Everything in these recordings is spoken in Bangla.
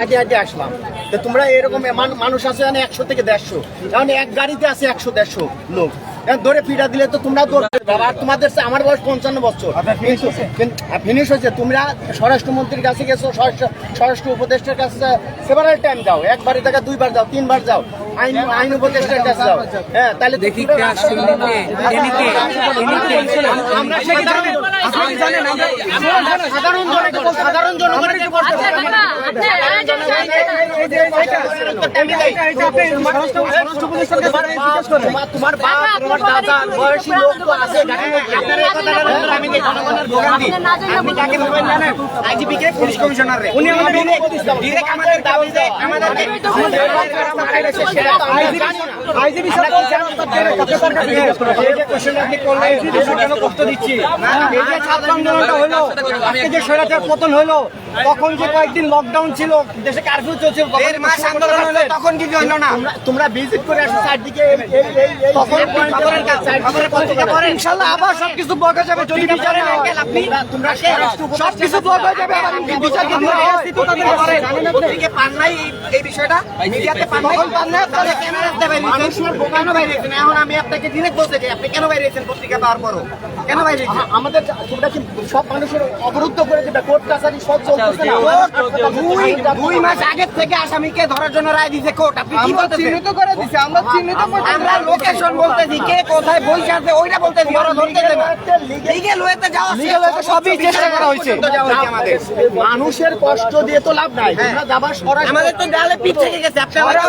হাঁটে আগে আসলাম। তো তোমরা এরকম মানুষ আছে মানে একশো থেকে দেড়শো। কারণ এক গাড়িতে আছে একশো দেড়শো লোক। ধরে পিটা দিলে তো তোমরা আর তোমাদের আমার বয়স পঞ্চান্ন বছর। ফিনিশ হয়েছে? তোমরা স্বরাষ্ট্রমন্ত্রীর কাছে গেছো স্বরাষ্ট্র- স্বরাষ্ট্র উপদেষ্টার কাছে সেভারাল টাইম যাও একবারে টাকা দুইবার যাও তিনবার যাও। আইন আইন উপদেষ্টার কাছে যাও হ্যাঁ তাহলে দেখি আমরা সাধারণ সাধারণ জনগণ সাধারণ জনগণের কি পারবে? তোমার- বাপ তোমার দাদা বয়সী লোক তো আছে আমি জনগণের ভোগান্তি? আপনি কাকে জানেন? পুলিশ কমিশনার উনি আমাদের আমাদের দাবি আমাদেরকে সেটা তো আমরা জানি না। আইজিবি স্যার বলছেন এই যে কোশ্চেন আপনি করলেন দেশে কেন কষ্ট দিচ্ছি এই যে ছাত্র আন্দোলনটা হলো আজকে যে স্বৈরাচার পতন হলো তখন যে কয়েকদিন লকডাউন ছিল দেশে কারফিউ চলছিল দেড় মাস আন্দোলন হলো তখন কিছু হলো না তোমরা- ভিজিট করে আসো চারদিকে এই এই এই এই তখন খবরের কাজ, খবরের পত্রিকা পড়েন। ইনশাআল্লাহ আবার সবকিছু বকা যাবে যদি বিচার আপনি তোমরা সবকিছু ব্লক হয়ে যাবে আবার বিচার না পান নাই এই- এই বিষয়টা মিডিয়াতে পান নাই আমি আপনাকে বলতে চাই আপনি কেন বাইরেছেন পত্রিকা পাওয়ার পরও কেন বাইরে আমাদের সব মানুষের অবরুদ্ধ করে যেটা কোর্ট কাছারি সব চলতেছে থেকে আসামিকে ধরার জন্য রায় দিয়েছে কোর্ট। আপনি কি আমরা বলতেছেন? চিহ্নিত করে দিছি আমরা চিহ্নিত করতে আমরা লোকেশন বলতেছি কে কোথায় বসে আছে ওইটা বলতেছি ওরা ধরতে দেবে লিগেল ওয়েতে যাওয়া Legal way সবই চেষ্টা করা হয়েছে। মানুষের কষ্ট দিয়ে তো লাভ নাই। আমরা যাবার সরাসরি আমাদের তো ডালে পিঠ থেকে গেছে। আপনি আমাদের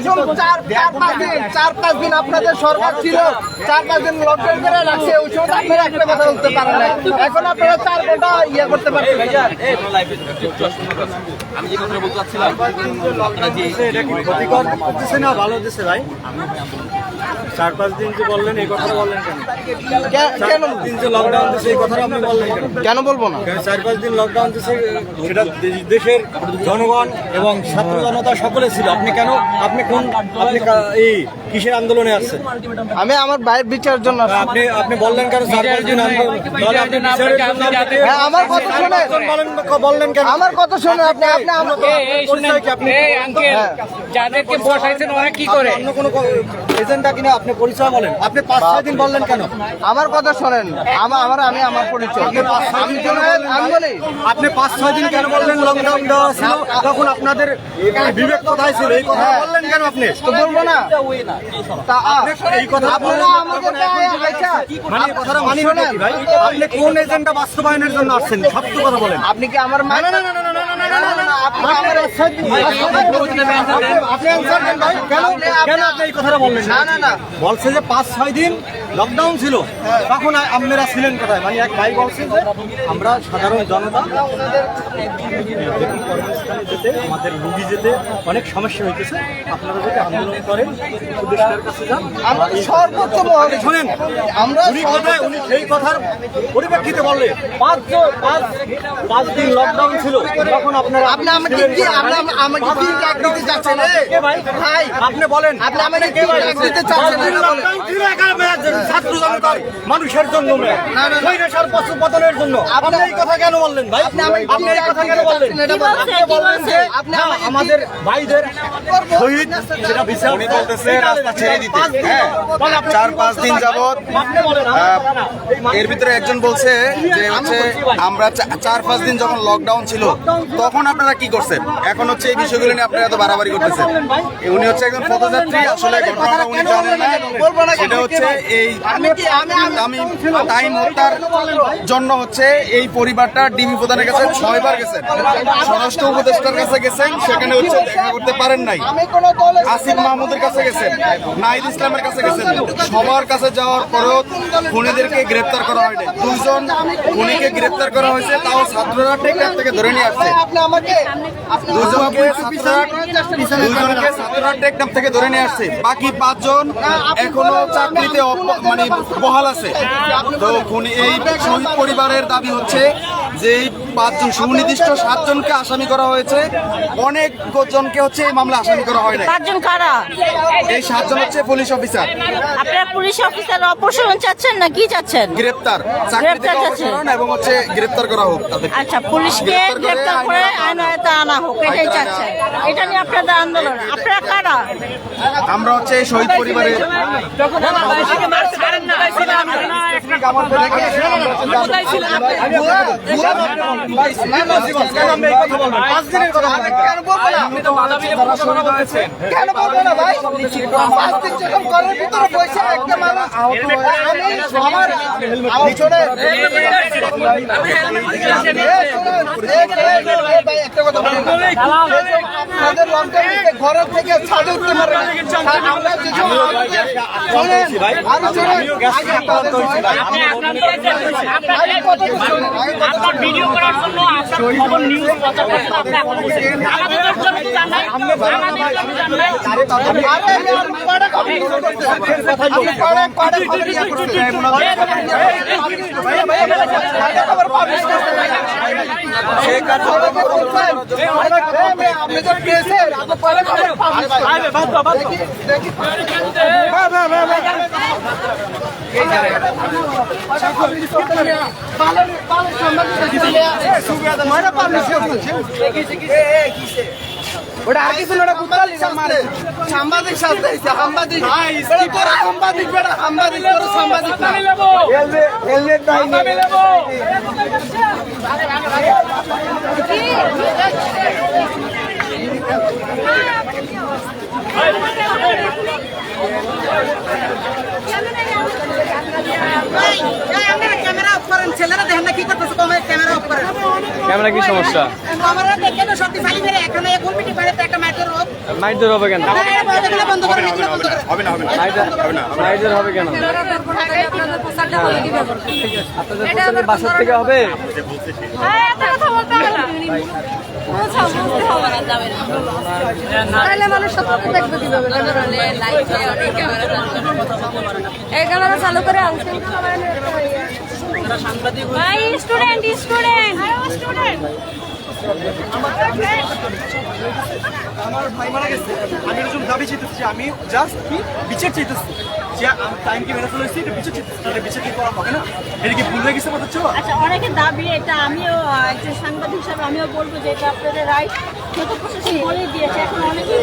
সেসব চার চার পাঁচ দিন চার পাঁচ দিন আপনাদের সরকার ছিল চার পাঁচ দিন লকডাউন করে রাখছে ওই সময় আপনারা একটা কথা বলতে পারেন না এখন আপনারা চার ঘণ্টা ইয়ে করতে পারবেন আমি যে কথাটা বলতে চাচ্ছিলাম আপনারা যে ক্ষতিকর? করতেছে না ভালো দিচ্ছে ভাই। চার পাঁচ দিন যে বললেন এই কথাটা বললেন কেন? কেন? দিন যে লকডাউন দিচ্ছে এই কথাটা আপনি বললেন কেন? কেন বলব না? চার পাঁচ দিন লকডাউন দিচ্ছে সেটা দেশের জনগণ এবং ছাত্র জনতা সকলে ছিল। আপনি কেন আপনি এখন আপনি এই কিসের আন্দোলনে আসছেন আমি আমার ভাইয়ের বিচারের জন্য আপনি আপনি বললেন কেন পাঁচ দিন আন্দোলন আপনি বিচারের জন্য হ্যাঁ, আমার কথা শোনেন। বলেন বললেন কেন? আমার কথা শুনে আপনি আপনি আমার পরিচয় কি আপনি এই আঙ্কেল যাদেরকে বসাইছেন ওরা কি করে? অন্য কোনো এজেন্ডা কিনা আপনি পরিচয় বলেন। আপনি পাঁচ ছয় দিন বললেন কেন? আমার কথা শোনেন। আমার আমার আমি আমার পরিচয়। আমি জনগণ আমি বলি আপনি পাঁচ ছয় দিন কেন বললেন? লকডাউন দেওয়া ছিল। তখন আপনাদের বিবেক কোথায় ছিল? এই কথা বললেন কেন আপনি? তো বলব না। আপনি কোন বাস্তবায়নের জন্য আসছেন সব কথা বলেন আপনি কি আমার কথাটা বলছে যে পাঁচ ছয় দিন লকডাউন ছিল। তখন আপনারা ছিলেন কোথায়? মানে এক ভাই বলছে যে আমরা সাধারণ জনতা যেতে আমাদের রুগী যেতে অনেক সমস্যা হইতেছে। আপনারা যদি আন্দোলন করেন উপদেষ্টার কাছে যান আমরা সর্বোচ্চ মহলে শোনেন আমরা উনি কথায়? উনি সেই কথার পরিপ্রেক্ষিতে বললে পাঁচ পাঁচ পাঁচ দিন লকডাউন ছিল। তখন আপনারা আপনি আমাকে কি আপনি আমাকে কি দিতে চাচ্ছেন ভাই? আপনি বলেন। আপনি আমাকে কি দিতে চাচ্ছেন। ছিল ছাত্র জনতার মানুষের জন্য। স্বৈরাচার পতনের জন্য আপনি এই কথা কেন বললেন ভাই আপনি এই কথা কেন বললেন। আপনি আমাদের ভাইদের শহীদ সেটা বিচার বলতেছে রাস্তা ছেড়ে দিতে। পাঁচ দিন হ্যাঁ। বলে আপনি চার পাঁচ দিন বলতে যাবত, আপনি বলেন আহ, আমরা না। এই মানুষ- এর ভিতরে একজন বলছে যে হচ্ছে আমরা চার পাঁচ দিন যখন লকডাউন ছিল তখন আপনারা কি করছেন এখন হচ্ছে এই বিষয়গুলো নিয়ে আপনারা এত বাড়াবাড়ি করতেছেন উনি হচ্ছে একজন পদযাত্রী আসলে ঘটনাটা উনি জানেন না সেটা হচ্ছে এই এই হত্যার জন্য হচ্ছে এই পরিবারটা ডিবি প্রধানের কাছে ছয়বার গেছেন। স্বরাষ্ট্র উপদেষ্টার কাছে গেছেন, সেখানে হচ্ছে দেখা করতে পারেন নাই। আসিফ মাহমুদের কাছে গেছেন, নাহিদ ইসলামের কাছে গেছেন। সবার কাছে যাওয়ার পরেও খুনিদেরকে গ্রেপ্তার করা হয়নি। দুইজন খুনিকে গ্রেপ্তার করা হয়েছে, তাও ছাত্ররা টেকনাফ থেকে ধরে নিয়ে আসছে। দুজনকে ছাত্ররা টেকনাফ থেকে ধরে নিয়ে আসছে। বাকি পাঁচজন এখনও চাকরিতে মানে বহাল আছে। তো এই শহীদ পরিবারের দাবি হচ্ছে যে এই পাঁচজন সুনির্দিষ্ট সাতজনকে আসামি করা হয়েছে অনেক জনকে হচ্ছে এই মামলা আসামি করা হয় না পাঁচজন কারা? এই সাতজন হচ্ছে পুলিশ অফিসার। আপনারা পুলিশ অফিসার অপসারণ চাচ্ছেন না কি চাচ্ছেন? গ্রেপ্তার। চাকরি থেকে। অপসারণ এবং হচ্ছে গ্রেপ্তার করা হোক আচ্ছা পুলিশকে গ্রেপ্তার করে আইন আয়তা আনা হোক এটাই চাচ্ছেন। এটা নিয়ে আপনাদের আন্দোলন। আপনারা কারা? আমরা হচ্ছে শহীদ পরিবারের কেন বলব না ভাই পাঁচ দিন যখন ঘরের ভিতরে বসে একটা মানুষ আমি আমার একটা কথা বলি। থেকে ঘরের থেকে ছাদে উঠতে পারে আমরা আরে শোনেন, আগে কথা তো কথা তো শোনেন। ভিডিও করার জন্য আপনার খবর নিউজ প্রচার করতে হবে আমাদের জন্য কি জানাই আমাদের জন্য জানাই আরে আমি আর ওটা আর কিছু না, ওটা? সাংবাদিক সাজতে হইছে, সাংবাদিক। ওটা তোরা সাংবাদিক বেটা, সাংবাদিক, সাংবাদিক না। হেলমেট নিয়ে। ক্যামেরা অফ করেন ছেলেরা দেখেন না কি করতেছে ক্যামেরা অফ করেন ক্যামেরা কি সমস্যা? আমরা দেখে তো সত্যি ফালি মেরে এখানে এখন মিটি বাড়িতে একটা মাইকের রোগ। মাইদের হবে কেন? বন্ধ বন্ধ হবে না হবে না মাইদের হবে কেন? আপনাদের বাসার থেকে হবে? তাহলে মানুষ সত্যি দেখবে এই ক্যামেরা চালু করে আনছেন ভাই স্টুডেন্ট স্টুডেন্ট স্টুডেন্ট আমার ভাই মারা গেছে। আমি এরকম দাবি চাইতেছি আমি জাস্ট কি বিচার চাইতেছি যে টাইম কি মেনে এটা বিচার চাইতেছি। এটা বিচার কি করা হবে না? এটা কি ভুল হয়ে গেছে মনে হচ্ছে আচ্ছা অনেকের দাবি এটা আমিও একজন সাংবাদিক হিসাবে আমিও বলব যে এটা আপনাদের রাইট যত প্রশাসন বলেই দিয়েছে এখন অনেকেই।